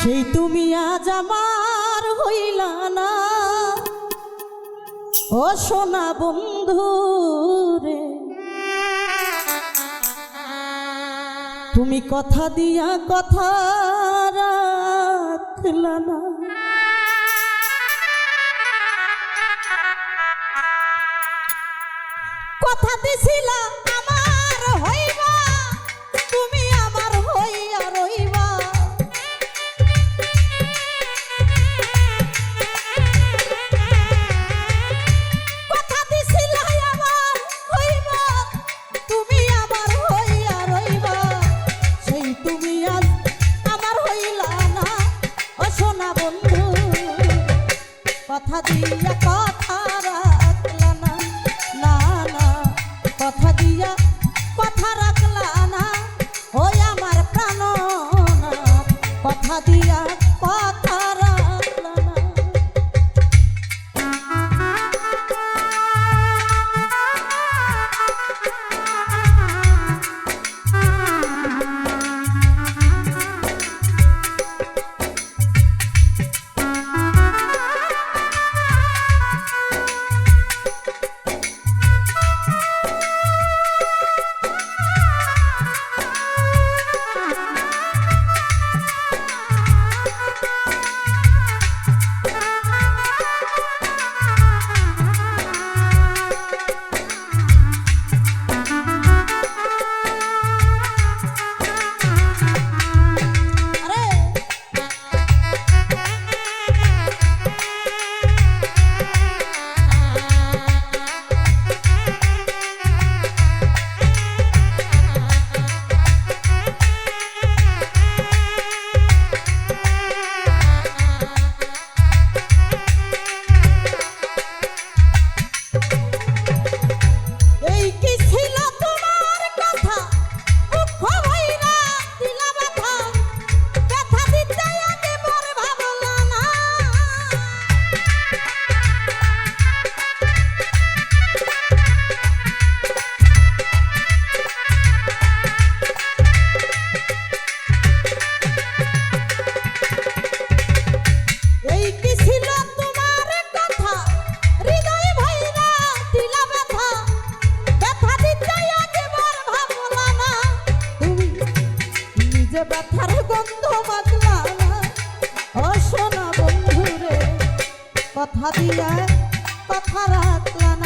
সেই তুমি আজ আমার হইলা না। ও সোনা বন্ধু রে, তুমি কথা দিয়া কথা রাখলা না। কথা দিছিলা কথা কথা যে ব্যথার গন্ধ মাজলা ও সোনা বন্ধুরে কথা দিয়া কথা রাখলা না।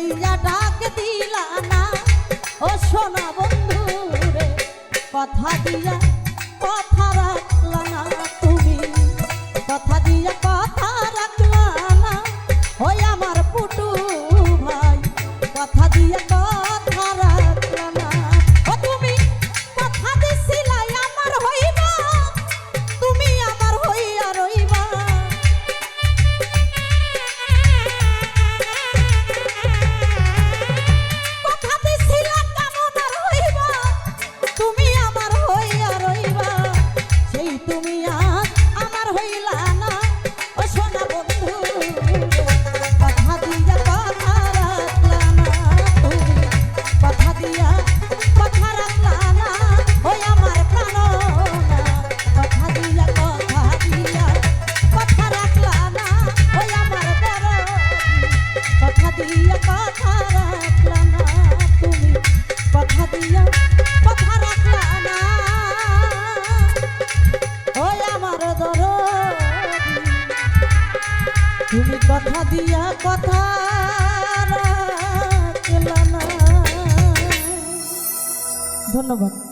কইয়া ডাক দিলা না। ও সোনা বন্ধু রে, কথা দিয়া কথা রাখলা না তুমি। কথা দিয়া কথা কথা দিয়া কথা ধন্যবাদ।